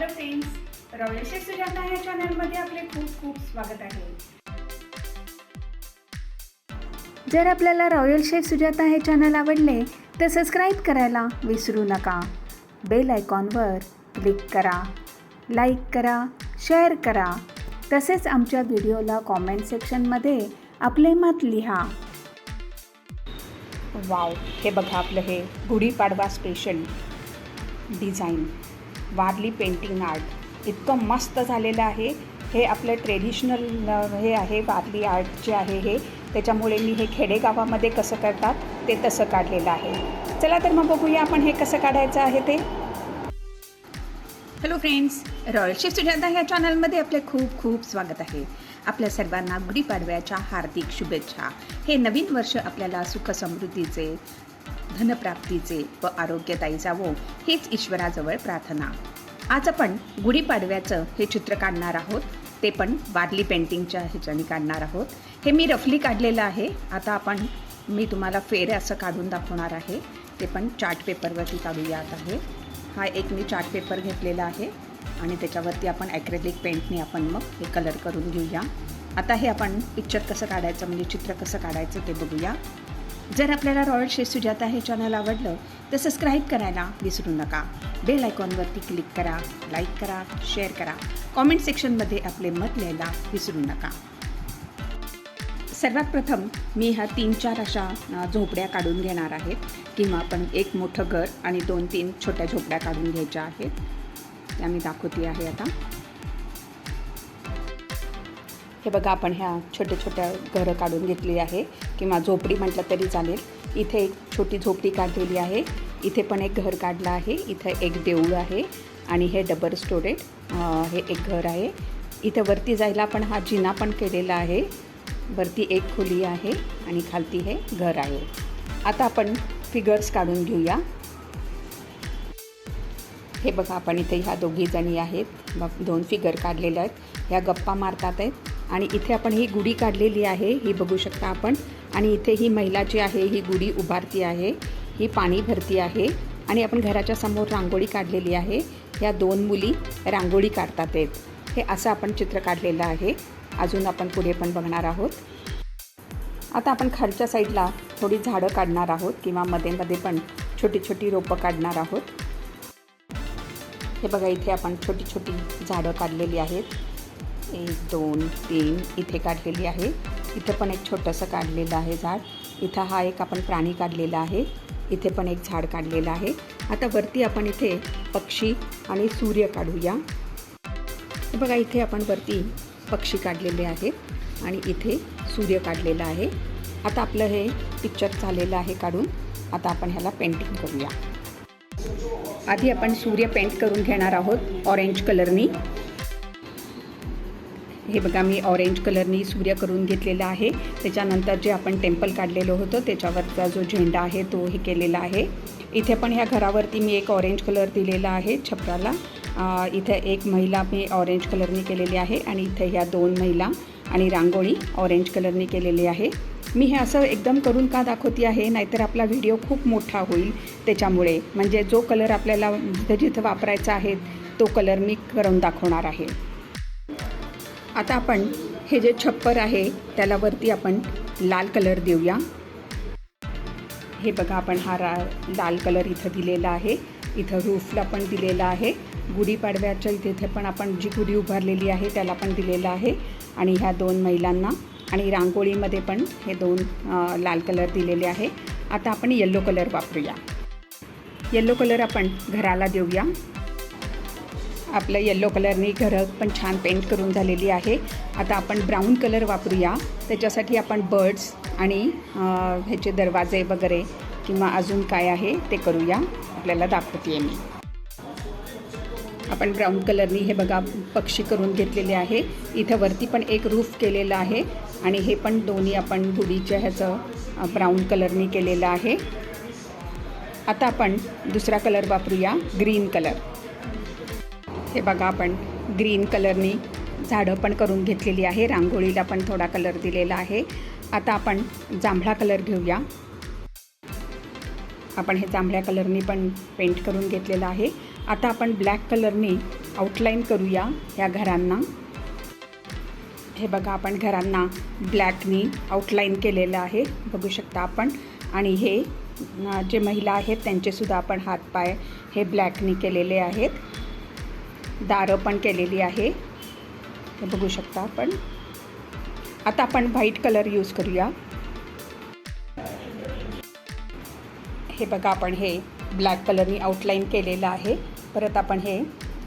Hello friends royal chef Sujata या चॅनलमध्ये आपले खूप खूप स्वागत आहे. जर आपल्याला रॉयल शेफ सुजाता हे चॅनल आवडले तर सबस्क्राईब करायला विसरू नका. बेल आयकॉनवर क्लिक करा लाईक करा शेअर करा. तसेच आमच्या व्हिडिओला कॉमेंट सेक्शनमध्ये आपले मत लिहा. वाव हे बघा आपलं हे Gudhipadwa special design Warli painting art इतकं मस्त झालेलं आहे. हे आपलं ट्रेडिशनल हे आहे वारली आर्ट जे आहे हे. त्याच्यामुळे मी हे खेडेगावामध्ये कसं करतात ते तसं काढलेलं आहे. चला तर मग बघूया आपण हे कसं काढायचं आहे ते. Hello friends royal chef Sujata ह्या चॅनलमध्ये आपले खूप खूप स्वागत आहे. आपल्या सर्वांना गुढीपाडव्याच्या हार्दिक शुभेच्छा. हे नवीन वर्ष आपल्याला सुख समृद्धीचे धनप्राप्तीचे व आरोग्यदायी जावो हीच ईश्वराजवळ प्रार्थना. आज आपण गुढीपाडव्याचं हे चित्र काढणार आहोत. ते पण वारली पेंटिंगच्या ह्याच्याने काढणार आहोत. हे मी रफली काढलेलं आहे. आता आपण मी तुम्हाला फेर असं काढून दाखवणार आहे. ते पण चार्ट पेपरवरती काढूयात आहे. हा एक मी चार्ट पेपर घेतलेला आहे. आणि त्याच्यावरती आपण ॲक्रेलिक पेंटने आपण मग हे कलर करून घेऊया. आता हे आपण पिक्चर कसं काढायचं म्हणजे चित्र कसं काढायचं ते बघूया. जर आपल्याला रॉयल शेफ सुजाता हे चॅनल आवडलं तर सबस्क्राईब करायला विसरू नका. बेल आयकॉनवरती क्लिक करा लाईक करा शेअर करा. कॉमेंट सेक्शनमध्ये आपले मत लिहायला विसरू नका. सर्वात प्रथम मी ह्या तीन चार अशा झोपड्या काढून घेणार आहेत किंवा आपण एक मोठं घर आणि दोन तीन छोट्या झोपड्या काढून घ्यायच्या आहेत. त्या मी दाखवते आहे आता. हे बघा आपण ह्या छोट्या छोट्या घरं काढून घेतली आहे. किंवा झोपडी म्हटलं तरी चालेल. इथे एक छोटी झोपडी काढलेली आहे. इथे पण एक घर काढलं आहे. इथं एक देऊळ आहे. आणि हे डबल स्टोरेज हे एक घर आहे. इथं वरती जायला पण हा जिना पण केलेला आहे. वरती एक खोली आहे आणि खालती हे घर आहे. आता आपण फिगर्स काढून घेऊया. हे बघा आपण इथे ह्या दोघी जणी आहेत. मग दोन फिगर काढलेल्या आहेत. ह्या गप्पा मारतात आहेत. आणि इथे आपण ही गुढी काढलेली आहे ही बघू शकता आपण. आणि इथे ही महिला जी आहे ही गुढी उभारती आहे ही पाणी भरती आहे. आणि आपण घराच्या समोर रांगोळी काढलेली आहे. या दोन मुली रांगोळी काढतात आहेत. हे असं आपण चित्र काढलेलं आहे. अजून आपण पुढे पण बघणार आहोत. आता आपण खालच्या साईडला थोडी झाडं काढणार आहोत किंवा मध्ये मध्ये पण छोटी छोटी रोपं काढणार आहोत. हे बघा इथे आपण छोटी छोटी झाडं काढलेली आहेत. एक दोन तीन इथे काढलेली आहे. इथं पण एक छोटंसं काढलेलं आहे झाड. इथं हा एक आपण प्राणी काढलेला आहे. इथे पण एक झाड काढलेलं आहे. आता वरती आपण इथे पक्षी आणि सूर्य काढूया. बघा इथे आपण वरती पक्षी काढलेले आहेत आणि इथे सूर्य काढलेला आहे. आता आपलं हे पिक्चर झालेलं आहे काढून. आता आपण ह्याला पेंटिंग करूया. आधी आपण सूर्य पेंट करून घेणार आहोत ऑरेंज कलरनी हे बघा मी ऑरेंज कलरनी सूर्य करून घेतलेला आहे. त्याच्यानंतर जे आपण टेम्पल काढलेलं होतं त्याच्यावरचा जो झेंडा आहे तो हे केलेला आहे. इथे पण ह्या घरावरती मी एक ऑरेंज कलर दिलेला आहे छपराला. इथे एक महिला मी ऑरेंज कलरनी केलेली आहे आणि इथे ह्या दोन महिला आणि रांगोळी ऑरेंज कलरनी केलेली आहे. मी हे असं एकदम करून का दाखवते आहे? नाहीतर आपला व्हिडिओ खूप मोठा होईल त्याच्यामुळे. म्हणजे जो कलर आपल्याला जिथं जिथं वापरायचा आहे तो कलर मी करून दाखवणार आहे. आता आपण हे जे छप्पर आहे त्याला वरती आपण लाल कलर देऊया. हे बघा आपण हा रा लाल कलर इथं दिलेला आहे. इथं रूफला पण दिलेला आहे. गुढीपाडव्याच्या इथे इथे पण आपण जी गुढी उभारलेली आहे त्याला पण दिलेलं आहे. आणि ह्या दोन महिलांना आणि रांगोळीमध्ये पण हे दोन लाल कलर दिलेले आहे. आता आपण येल्लो कलर वापरूया. येल्लो कलर आपण घराला देऊया. आपलं येल्लो कलरनी घरं पण छान पेंट करून झालेली आहे. आता आपण ब्राऊन कलर वापरूया. त्याच्यासाठी आपण बर्ड्स आणि ह्याचे दरवाजे वगैरे किंवा अजून काय आहे ते करूया. आपल्याला दाखवते मी. आपण ब्राऊन कलरनी हे बघा पक्षी करून घेतलेले आहे. इथं वरती पण एक रूफ केलेलं आहे आणि हे पण दोन्ही आपण धुडीच्या ह्याचं ब्राऊन कलरनी केलेलं आहे. आता आपण दुसरा कलर वापरूया ग्रीन कलर हे बघा आपण ग्रीन कलरनी झाडं पण करून घेतलेली आहे. रांगोळीला पण थोडा कलर दिलेला आहे. आता आपण जांभळा कलर घेऊया. आपण हे जांभळ्या कलरनी पण पेंट करून घेतलेलं आहे. आता आपण ब्लॅक कलरनी आउटलाईन करूया या घरांना. हे बघा आपण घरांना ब्लॅकनी आउटलाईन केलेलं आहे. बघू शकता आपण. आणि हे जे महिला आहेत त्यांचेसुद्धा आपण हातपाय हे ब्लॅकनी केलेले आहेत. दारं पण केलेली आहे. हे बघू शकता आपण. आता आपण व्हाईट कलर यूज करूया. हे बघा आपण हे ब्लॅक कलरनी आउटलाईन केलेलं आहे. परत आपण हे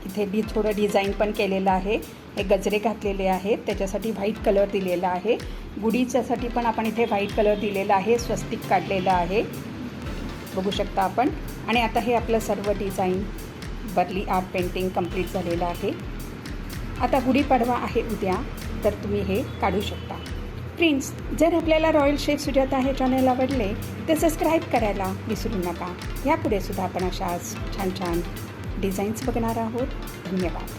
इथे बी थोडं डिझाईन पण केलेलं आहे. हे गजरे घातलेले आहेत. त्याच्यासाठी व्हाईट कलर दिलेला आहे. गुढीच्यासाठी पण आपण इथे व्हाईट कलर दिलेला आहे. स्वस्तिक काढलेलं आहे. बघू शकता आपण. आणि आता हे आपलं सर्व design. Warli art painting complete झालेलं आहे. आता गुढीपाडवा आहे उद्या तर तुम्ही हे काढू शकता. फ्रेंड्स जर आपल्याला रॉयल शेफ सुजाता हे चॅनल आवडले तर सबस्क्राईब करायला विसरू नका. यापुढे सुद्धा आपण अशाच छान छान डिझाईन्स बघणार आहोत. धन्यवाद.